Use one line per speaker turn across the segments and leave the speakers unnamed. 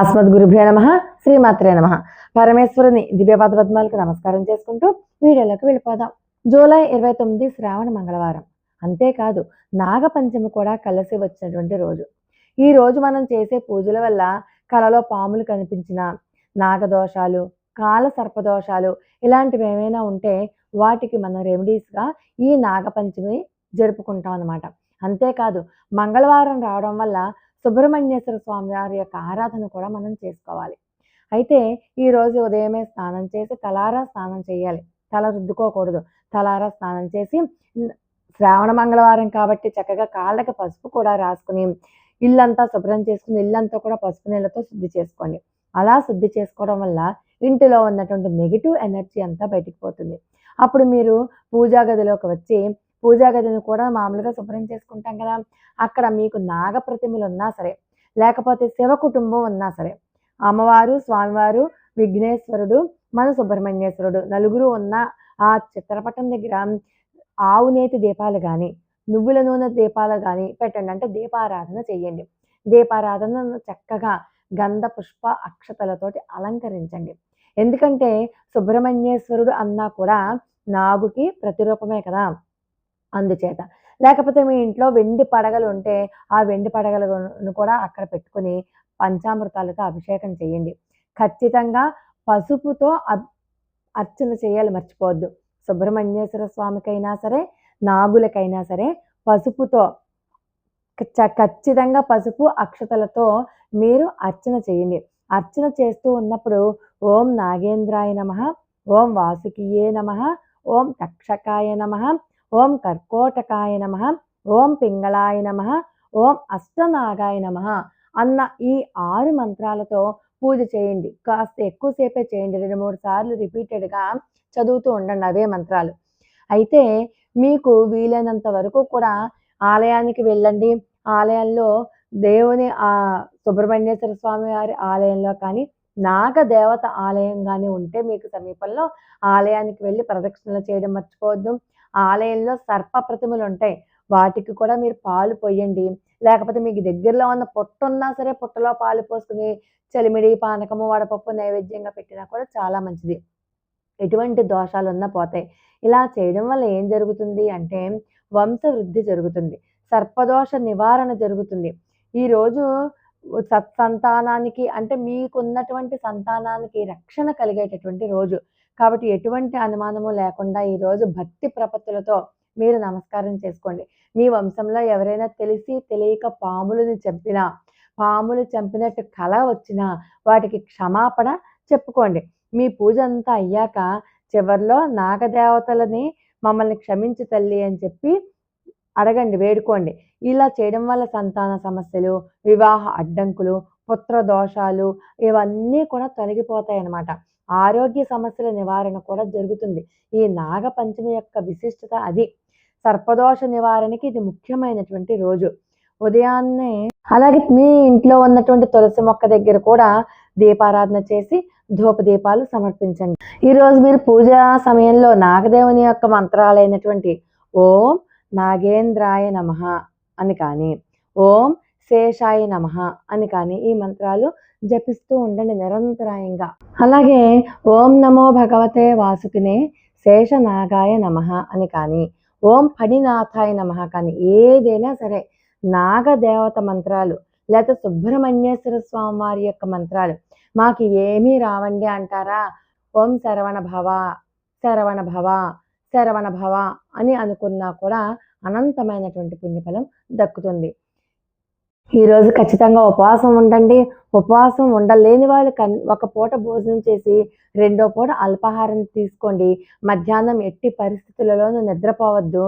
అస్మద్ గురుభ్యో నమ శ్రీమాత్రే నమ. పరమేశ్వరుని దివ్యపాద పద్మాలకు నమస్కారం చేసుకుంటూ వీడియోలోకి వెళ్ళిపోదాం. జూలై ఇరవై తొమ్మిది శ్రావణ మంగళవారం. అంతేకాదు నాగపంచమి కూడా కలిసి వచ్చినటువంటి రోజు. ఈ రోజు మనం చేసే పూజల వల్ల కలలో పాములు కనిపించిన నాగదోషాలు కాల సర్పదోషాలు ఇలాంటివి ఏమైనా ఉంటే వాటికి మన రెమెడీస్గా ఈ నాగపంచమి జరుపుకుంటాం అన్నమాట. అంతేకాదు మంగళవారం రావడం వల్ల సుబ్రహ్మణ్యేశ్వర స్వామి వారి యొక్క ఆరాధన కూడా మనం చేసుకోవాలి. అయితే ఈరోజు ఉదయమే స్నానం చేసి తలారా స్నానం చేయాలి. తల రుద్దుకోకూడదు. తలారా స్నానం చేసి శ్రావణ మంగళవారం కాబట్టి చక్కగా కాళ్ళకి పసుపు కూడా రాసుకుని ఇల్లంతా శుభ్రం చేసుకుని ఇల్లంతా కూడా పసుపు నీళ్ళతో శుద్ధి చేసుకోండి. అలా శుద్ధి చేసుకోవడం వల్ల ఇంటిలో ఉన్నటువంటి నెగిటివ్ ఎనర్జీ అంతా బయటికి పోతుంది. అప్పుడు మీరు పూజా గదిలోకి వచ్చి పూజా గదిని కూడా మామూలుగా శుభ్రం చేసుకుంటాం కదా. అక్కడ మీకు నాగ ప్రతిమలు ఉన్నా సరే లేకపోతే శివ కుటుంబం ఉన్నా సరే అమ్మవారు స్వామివారు విఘ్నేశ్వరుడు మన సుబ్రహ్మణ్యేశ్వరుడు నలుగురు ఉన్న ఆ చిత్రపటం దగ్గర ఆవు నేతి దీపాలు కానీ నువ్వుల నూనె దీపాలు కానీ పెట్టండి. అంటే దీపారాధన చెయ్యండి దీపారాధన చక్కగా గంధ పుష్ప అక్షతలతోటి అలంకరించండి. ఎందుకంటే సుబ్రహ్మణ్యేశ్వరుడు అన్నా కూడా నాగుకి ప్రతిరూపమే కదా. అందుచేత. లేకపోతే మీ ఇంట్లో వెండి పడగలు ఉంటే ఆ వెండి పడగలను కూడా అక్కడ పెట్టుకుని పంచామృతాలతో అభిషేకం చేయండి. ఖచ్చితంగా పసుపుతో అర్చన చేయాలి మర్చిపోవద్దు. సుబ్రహ్మణ్యేశ్వర స్వామికైనా సరే నాగులకైనా సరే పసుపుతో ఖచ్చితంగా పసుపు అక్షతలతో మీరు అర్చన చేయండి. అర్చన చేస్తూ ఉన్నప్పుడు ఓం నాగేంద్రాయ నమ ఓం వాసుకియే నమ ఓం తక్షకాయ నమ ఓం కర్కోటకాయ నమ ఓం పింగళాయ నమ ఓం అష్టనాగాయ నమ అన్న ఈ ఆరు మంత్రాలతో పూజ చేయండి. కాస్త ఎక్కువసేపే చేయండి. రెండు మూడు సార్లు రిపీటెడ్గా చదువుతూ ఉండండి అవే మంత్రాలు. అయితే మీకు వీలైనంత వరకు కూడా ఆలయానికి వెళ్ళండి. ఆలయంలో దేవుని ఆ సుబ్రహ్మణ్యేశ్వర స్వామి వారి ఆలయంలో కానీ నాగ దేవత ఆలయం కానీ ఉంటే మీకు సమీపంలో ఆలయానికి వెళ్ళి ప్రదక్షిణలు చేయడం మర్చిపోవద్దు. ఆలయంలో సర్ప ప్రతిమలు ఉంటాయి వాటికి కూడా మీరు పాలు పోయండి లేకపోతే మీకు దగ్గరలో ఉన్న పుట్ట ఉన్నా సరే పుట్టలో పాలు పోసుకుని చలిమిడి పానకము వడపప్పు నైవేద్యంగా పెట్టినా కూడా చాలా మంచిది. ఎటువంటి దోషాలు ఉన్నా పోతాయి. ఇలా చేయడం వల్ల ఏం జరుగుతుంది అంటే వంశ వృద్ధి జరుగుతుంది. సర్పదోష నివారణ జరుగుతుంది. ఈరోజు సత్సంతానానికి అంటే మీకున్నటువంటి సంతానానికి రక్షణ కలిగేటటువంటి రోజు. కాబట్టి ఎటువంటి అనుమానము లేకుండా ఈరోజు భక్తి ప్రపత్తులతో మీరు నమస్కారం చేసుకోండి. మీ వంశంలో ఎవరైనా తెలిసి తెలియక పాములని చంపినా పాములు చంపినట్టు కళ వచ్చినా వాటికి క్షమాపణ చెప్పుకోండి. మీ పూజ అంతా అయ్యాక చివరిలో నాగదేవతలని మమ్మల్ని క్షమించి తల్లి అని చెప్పి అడగండి వేడుకోండి. ఇలా చేయడం వల్ల సంతాన సమస్యలు వివాహ అడ్డంకులు పుత్ర దోషాలు ఇవన్నీ కూడా తొలగిపోతాయి అన్నమాట ఆరోగ్య సమస్యల నివారణ కూడా జరుగుతుంది. ఈ నాగపంచమి యొక్క విశిష్టత అది. సర్పదోష నివారణకి ఇది ముఖ్యమైనటువంటి రోజు. ఉదయాన్నే అలాగే మీ ఇంట్లో ఉన్నటువంటి తులసి మొక్క దగ్గర కూడా దీపారాధన చేసి ధూప దీపాలు సమర్పించండి. ఈరోజు మీరు పూజా సమయంలో నాగదేవుని యొక్క మంత్రాలైనటువంటి ఓం నాగేంద్రాయ నమ అని కానీ ఓం శేషాయ నమ అని కానీ ఈ మంత్రాలు జపిస్తూ ఉండండి నిరంతరాయంగా. అలాగే ఓం నమో భగవతే వాసుకినే శేషనాగాయ నమ అని కానీ ఓం ఫణినాథాయ నమ కానీ ఏదైనా సరే నాగదేవత మంత్రాలు లేదా సుబ్రహ్మణ్యేశ్వర స్వామి వారి యొక్క మంత్రాలు మాకు ఇవేమీ రావండి అంటారా? ఓం శరవణ భవ శరవణ భవ శరవణ భవ అని అనుకున్నా కూడా అనంతమైనటువంటి పుణ్యఫలం దక్కుతుంది. ఈరోజు ఖచ్చితంగా ఉపవాసం ఉండండి. ఉపవాసం ఉండలేని వాళ్ళు కన్ ఒక పూట భోజనం చేసి రెండో పూట అల్పాహారం తీసుకోండి. మధ్యాహ్నం ఎట్టి పరిస్థితులలోనూ నిద్రపోవద్దు.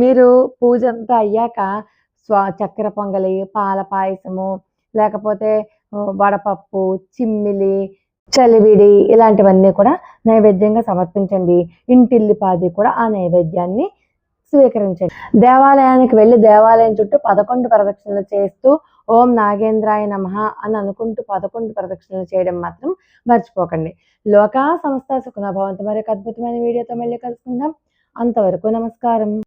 మీరు పూజ అంతా అయ్యాక స్వా చక్కెర పొంగలి పాల పాయసము లేకపోతే వడపప్పు చిమ్మిలి చలివిడి ఇలాంటివన్నీ కూడా నైవేద్యంగా సమర్పించండి. ఇంటిల్లిపాది కూడా ఆ నైవేద్యాన్ని స్వీకరించండి. దేవాలయానికి వెళ్ళి దేవాలయం చుట్టూ పదకొండు ప్రదక్షిణలు చేస్తూ ఓం నాగేంద్రాయ నమ అని అనుకుంటూ పదకొండు ప్రదక్షిణలు చేయడం మాత్రం మర్చిపోకండి. లోకా సంస్థ సుఖనభవంతు మరి అద్భుతమైన వీడియోతో మళ్ళీ కలుసుకుందాం. అంతవరకు నమస్కారం.